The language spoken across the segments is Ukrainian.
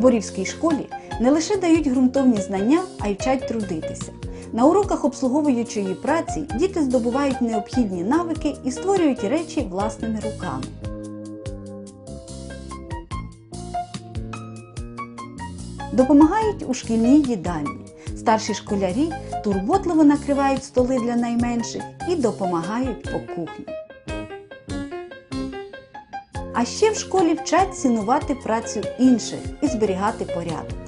Борівській школі не лише дають ґрунтовні знання, а й вчать трудитися. На уроках обслуговуючої праці діти здобувають необхідні навики і створюють речі власними руками. Допомагають у шкільній їдальні. Старші школярі турботливо накривають столи для найменших і допомагають по кухні. А ще в школі вчать цінувати працю інших і зберігати порядок.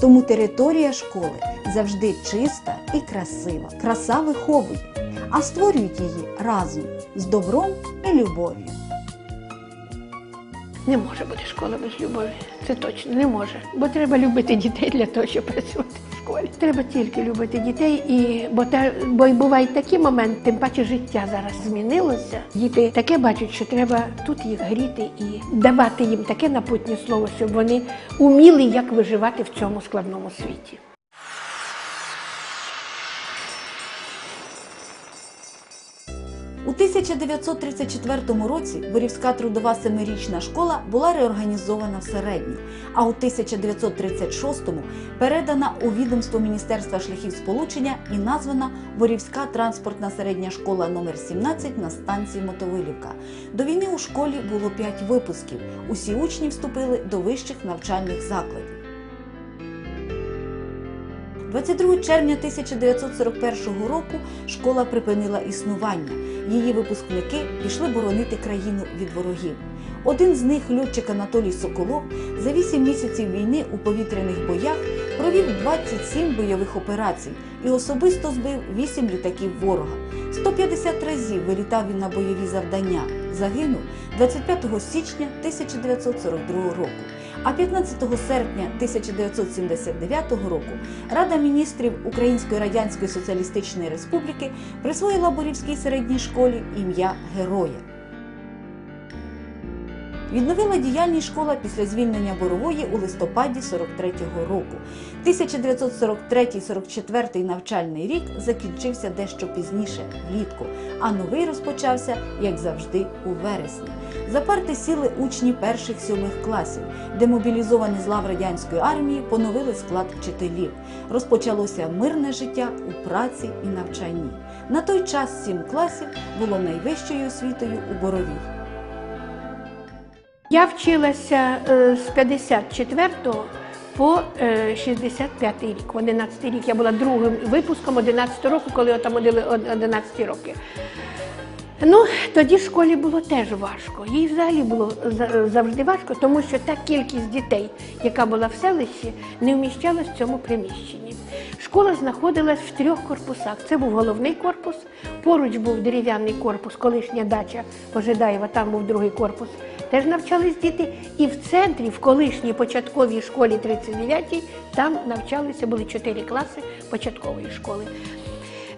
Тому територія школи завжди чиста і красива. Краса виховує, а створюють її разом з добром і любов'ю. Не може бути школа без любові. Це точно не може. Бо треба любити дітей для того, щоб працювати школі. Треба тільки любити дітей, і бо та бо й бувають такі моменти, тим паче життя зараз змінилося. Діти таке бачать, що треба тут їх гріти і давати їм таке напутнє слово, щоб вони уміли, як виживати в цьому складному світі. У 1934 році Борівська трудова семирічна школа була реорганізована в середню, а у 1936-му передана у відомство Міністерства шляхів сполучення і названа Борівська транспортна середня школа номер 17 на станції Мотовилівка. До війни у школі було 5 випусків. Усі учні вступили до вищих навчальних закладів. 22 червня 1941 року школа припинила існування. Її випускники пішли боронити країну від ворогів. Один з них, льотчик Анатолій Соколов, за 8 місяців війни у повітряних боях провів 27 бойових операцій і особисто збив 8 літаків ворога. 150 разів вилітав він на бойові завдання. Загинув 25 січня 1942 року. А 15 серпня 1979 року Рада міністрів Української Радянської Соціалістичної Республіки присвоїла Борівській середній школі ім'я Героя. Відновила діяльність школа після звільнення Борової у листопаді 43-го року. 1943-44 навчальний рік закінчився дещо пізніше, влітку, а новий розпочався, як завжди, у вересні. За парти сіли учні перших сьомих класів, демобілізовані з лав радянської армії, поновили склад вчителів. Розпочалося мирне життя у праці і навчанні. На той час сім класів було найвищою освітою у Боровій. Я вчилася е, з 54 по е, 65 рік. В 11 рік я була другим випуском 11 року, коли отам 11 роки. Ну, тоді школі було теж важко. Їй взагалі було за- завжди важко, тому що та кількість дітей, яка була в селищі, не вміщалась в цьому приміщенні. Школа знаходилась в трьох корпусах. Це був головний корпус, поруч був дерев'яний корпус, колишня дача Ожидаєва, там був другий корпус. Теж навчались діти. І в центрі, в колишній початковій школі 39-й, там навчалися були чотири класи початкової школи.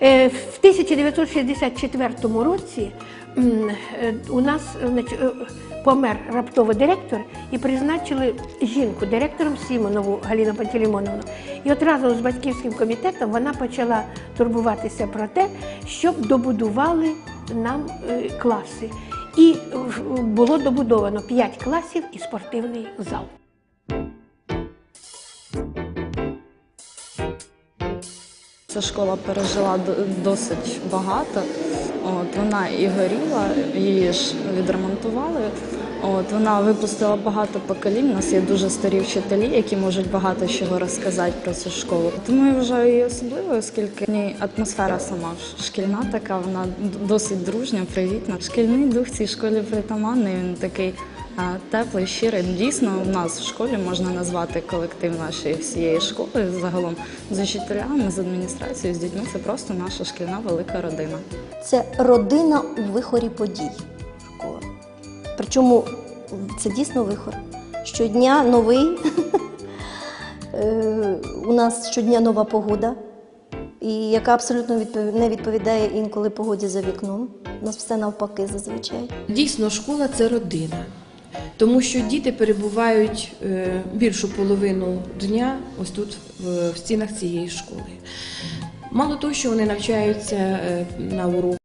Е, В 1964 році е, у нас е, помер раптово директор і призначили жінку директором Сімонову Галину Пантелеймоновну. І от разом з батьківським комітетом вона почала турбуватися про те, щоб добудували нам класи. І було добудовано 5 класів і спортивний зал. Ця школа пережила досить багато. От вона і горіла, її ж відремонтували. От вона випустила багато поколінь. У нас є дуже старі вчителі, які можуть багато чого розказати про цю школу. Тому я вважаю її особливою, оскільки в ній атмосфера сама шкільна така, вона досить дружня, привітна. Шкільний дух цій школі притаманний. Він такий теплий, щирий. Дійсно, у нас в школі можна назвати колектив нашої всієї школи загалом з учителями, з адміністрацією, з дітьми. Це просто наша шкільна велика родина. Це родина у вихорі подій. Школа. Причому це дійсно вихор. Щодня новий. Е, У нас щодня нова погода, і яка абсолютно відпов- не відповідає інколи погоді за вікном. У нас все навпаки зазвичай. Дійсно, школа це родина, тому що діти перебувають е, більшу половину дня ось тут в, стінах цієї школи. Мало того, що вони навчаються е, на уроках.